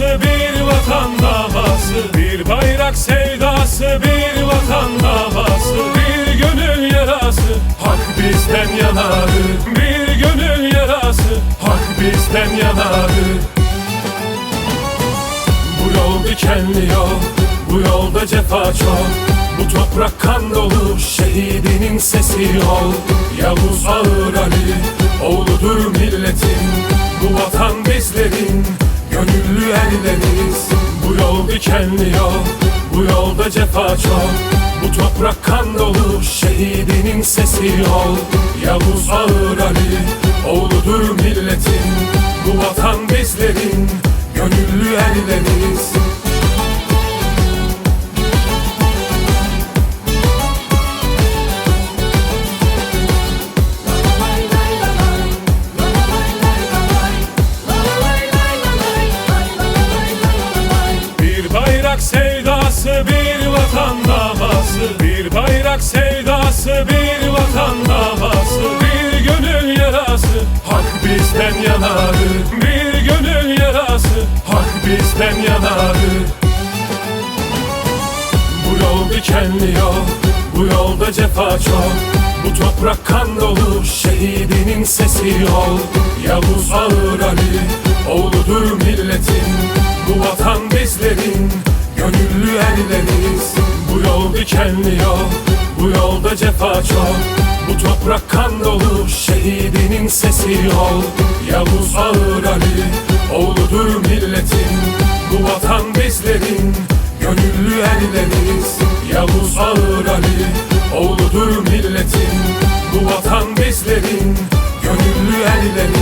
bir vatan davası Bir bayrak sevdası, bir vatan davası Bir gönül yarası, hak bizden yanadı Bir gönül yarası, hak bizden yanadı Bu yol dikenli yol, bu yolda cefa çok. Bu toprak kan dolu, şehidinin sesi yol. Yavuz erleriz Bu yol dikenli yol, bu yolda cefa çok. Bu toprak kan dolu, şehidinin sesi yol. Yavuz Ağır Ali, oğludur milletin. Bu vatan bizlerin, gönüllü erleriz sevdası, bir vatan davası Bir bayrak sevdası, bir vatan davası Bir gönül yarası, hak bizden yanadı Bir gönül yarası, hak bizden yanadı Bu yol dikenli yol, bu yolda cefa çok. Bu toprak kan dolu, şehidinin sesi yol. Yavuz Ağır Ali, oğludur milletin Bu vatan bizlerin, erleriz Bu yol dikenli yol, bu yolda cefa çok. Bu toprak kan dolu, şehidinin sesi yol. Yavuz Ağır Ali, oğludur milletin. Bu vatan bizlerin, gönüllü erleriz Yavuz Ağır Ali, oğludur milletin. Bu vatan bizlerin, gönüllü erleriz